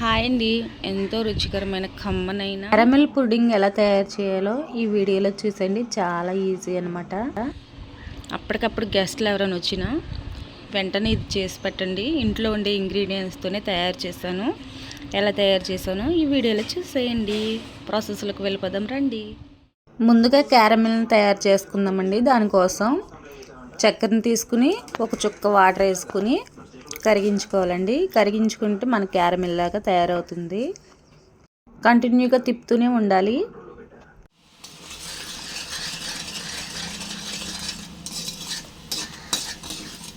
Hi అండి. ఎంతో రుచికరమైన కమ్మనైన. క్యారమెల్ పుడ్డింగ్ ఎలా తయారు చేయాలో ఈ వీడియోలో చూసండి. చాలా ఈజీ అనమాట అప్పటికప్పుడు గెస్ట్లు ఎవరైనా వచ్చినా వెంటనే ఇది చేసి పెట్టండి. ఇంట్లో ఉండే ఇంగ్రీడియంట్స్తోనే తయారు చేశాను. ఎలా తయారు చేశానో ఈ వీడియోలో చూసేయండి. ప్రాసెస్లోకి వెళ్ళిపోదాం రండి. ముందుగా క్యారమెల్ని తయారు చేసుకుందామండి. దానికోసం చక్కెరని తీసుకుని ఒక చుక్క వాటర్ వేసుకుని కరిగించుకోవాలండి. కరిగించుకుంటే మన క్యారమిల్ లాగా తయారవుతుంది. కంటిన్యూగా తిప్పుతూనే ఉండాలి.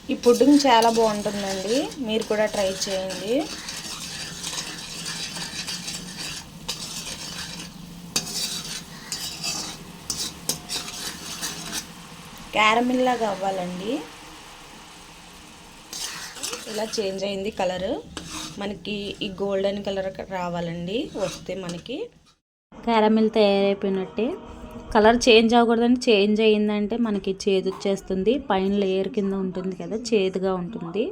ఈ పుడ్డింగ్ చాలా బాగుంటుందండి. మీరు కూడా ట్రై చేయండి. క్యారమిల్ లాగా అవ్వాలండి. ఇలా చేంజ్ అయింది కలర్. మనకి ఈ గోల్డెన్ కలర్ రావాలండి. వస్తే మనకి క్యారమిల్ తయారైపోయినట్టే. కలర్ చేంజ్ అవ్వకూడదని చేంజ్ అయ్యిందంటే మనకి చేదు వచ్చేస్తుంది. పైన లేయర్ కింద ఉంటుంది కదా చేదుగా ఉంటుంది.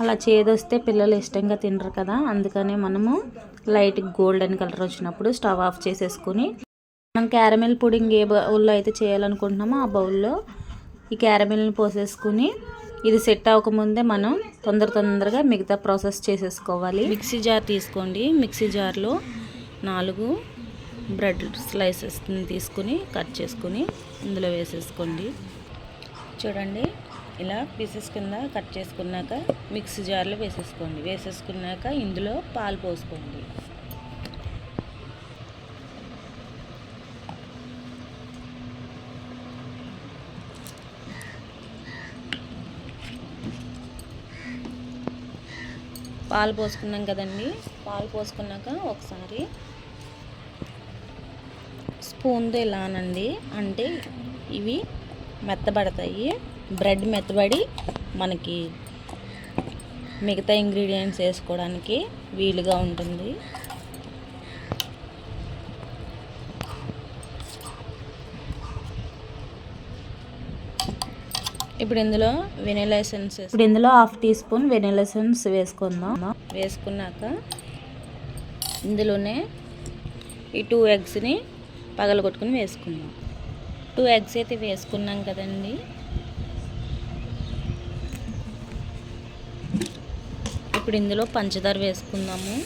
అలా చేదు వస్తే పిల్లలు ఇష్టంగా తినరు కదా. అందుకనే మనము లైట్ గోల్డెన్ కలర్ వచ్చినప్పుడు స్టవ్ ఆఫ్ చేసేసుకుని మనం క్యారమిల్ పుడింగ్ ఏ బౌల్లో అయితే చేయాలనుకుంటున్నామో ఆ బౌల్లో ఈ క్యారమిల్ని పోసేసుకుని ఇది సెట్ అవ్వకముందే మనం తొందర తొందరగా మిగతా ప్రాసెస్ చేసేసుకోవాలి. మిక్సీ జార్ తీసుకోండి. మిక్సీ జార్లో నాలుగు బ్రెడ్ స్లైసెస్ తీసుకుని కట్ చేసుకుని ఇందులో వేసేసుకోండి. చూడండి ఇలా పీసెస్ కింద కట్ చేసుకున్నాక మిక్సీ జార్లో వేసేసుకోండి. వేసేసుకున్నాక ఇందులో పాలు పోసుకోండి. పాలు పోసుకున్నాం కదండి. పాలు పోసుకున్నాక ఒకసారి స్పూన్తో ఇలానండి. అంటే ఇవి మెత్తబడతాయి. బ్రెడ్ మెత్తబడి మనకి మిగతా ఇంగ్రీడియంట్స్ వేసుకోవడానికి వీలుగా ఉంటుంది. ఇప్పుడు ఇందులో వెనిలా ఎసెన్స్ ఇప్పుడు ఇందులో half teaspoon vanilla essence వేసుకుందాం. వేసుకున్నాక ఇందులోనే ఈ టూ ఎగ్స్ని పగలగొట్టుకుని వేసుకుందాం. టూ ఎగ్స్ అయితే వేసుకున్నాం కదండి. ఇప్పుడు ఇందులో పంచదార వేసుకుందాము.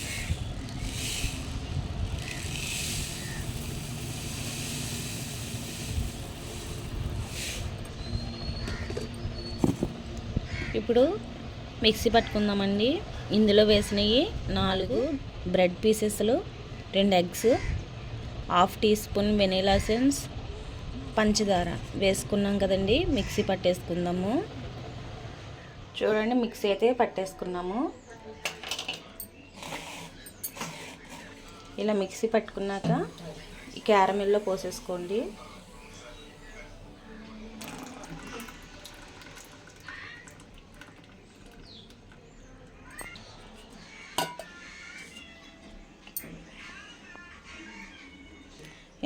ఇప్పుడు మిక్సీ పట్టుకుందామండి. ఇందులో వేసినవి నాలుగు బ్రెడ్ పీసెస్లు రెండు eggs half teaspoon vanilla essence పంచదార వేసుకున్నాం కదండి. మిక్సీ పట్టేసుకుందాము. చూడండి మిక్సీ అయితే పట్టేసుకున్నాము. ఇలా మిక్సీ పట్టుకున్నాక ఈ క్యారమిల్లో పోసేసుకోండి.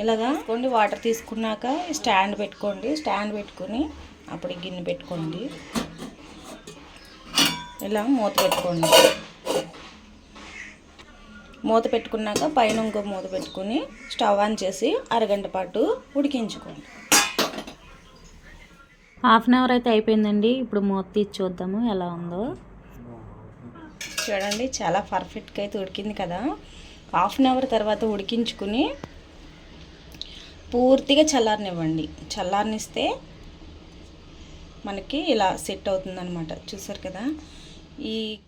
ఇలాగా కొన్ని వాటర్ తీసుకున్నాక స్టాండ్ పెట్టుకోండి స్టాండ్ పెట్టుకొని అప్పుడు గిన్నె పెట్టుకోండి. ఇలా మూత పెట్టుకోండి. మూత పెట్టుకున్నాక పైన ఇంకో మూత పెట్టుకుని స్టవ్ ఆన్ చేసి అరగంట పాటు ఉడికించుకోండి. హాఫ్ అన్ అవర్ అయితే అయిపోయిందండి. ఇప్పుడు మూత తీసి చూద్దాము ఎలా ఉందో. చూడండి చాలా పర్ఫెక్ట్గా అయితే ఉడికింది కదా. హాఫ్ అన్ అవర్ తర్వాత ఉడికించుకుని పూర్తిగా చల్లారనివ్వండి. చల్లారనిస్తే మనకి ఇలా సెట్ అవుతుందనమాట చూసారు కదా? ఈ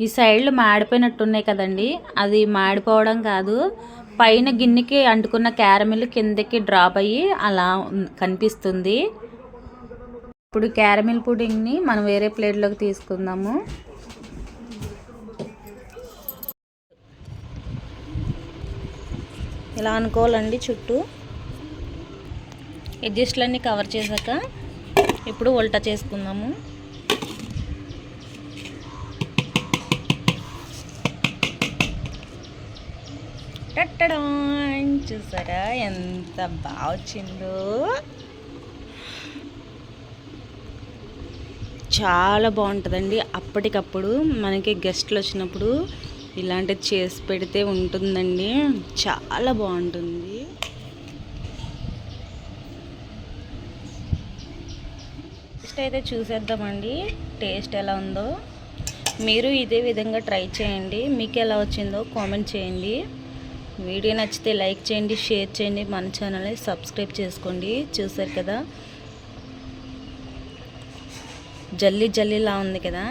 ఈ సైడ్లు మాడిపోయినట్టు ఉన్నాయి కదండి. అది మాడిపోవడం కాదు. పైన గిన్నెకి అంటుకున్న క్యారమిల్ కిందకి డ్రాప్ అయ్యి అలా కనిపిస్తుంది. ఇప్పుడు క్యారమిల్ పుడింగ్ని మనం వేరే ప్లేట్లోకి తీసుకుందాము. ఇలా అనుకోవాలండి చుట్టూ. ఎడ్జస్ట్లన్నీ కవర్ చేశాక ఇప్పుడు ఉల్టా చేసుకుందాము. టట్టడాన్ చూసారా ఎంత బాగా వచ్చిందో? చాలా బాగుంటుందండి. అప్పటికప్పుడు మనకి గెస్ట్లు వచ్చినప్పుడు ఇలాంటివి చేసి పెడితే ఉంటుందండి. చాలా బాగుంటుంది. టేస్ట్ అయితే చూసేద్దామండి. టేస్ట్ ఎలా ఉందో. మీరు ఇదే విధంగా ట్రై చేయండి. మీకు ఎలా వచ్చిందో కామెంట్ చేయండి. వీడియో నచ్చితే లైక్ చేయండి షేర్ చేయండి. మన ఛానల్ని సబ్స్క్రైబ్ చేసుకోండి. చూసారు కదా? జల్లీ జల్లీలా ఉంది కదా?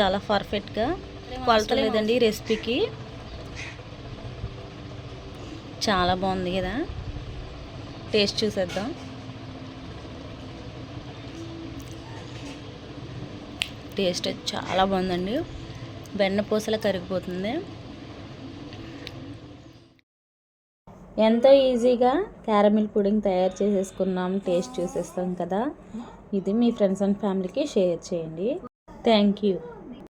చాలా పర్ఫెక్ట్గా. కొలత లేదండి ఈ రెసిపీకి. చాలా బాగుంది కదా? టేస్ట్ చూసేద్దాం. టేస్ట్ చాలా బాగుందండి. వెన్నపూసల కరిగిపోతుంది. ఎంతో ఈజీగా క్యారమిల్ పుడింగ్ తయారు చేసేసుకున్నాం టేస్ట్ చూసేస్తాం కదా. ఇది మీ ఫ్రెండ్స్ అండ్ ఫ్యామిలీకి షేర్ చేయండి. Thank you.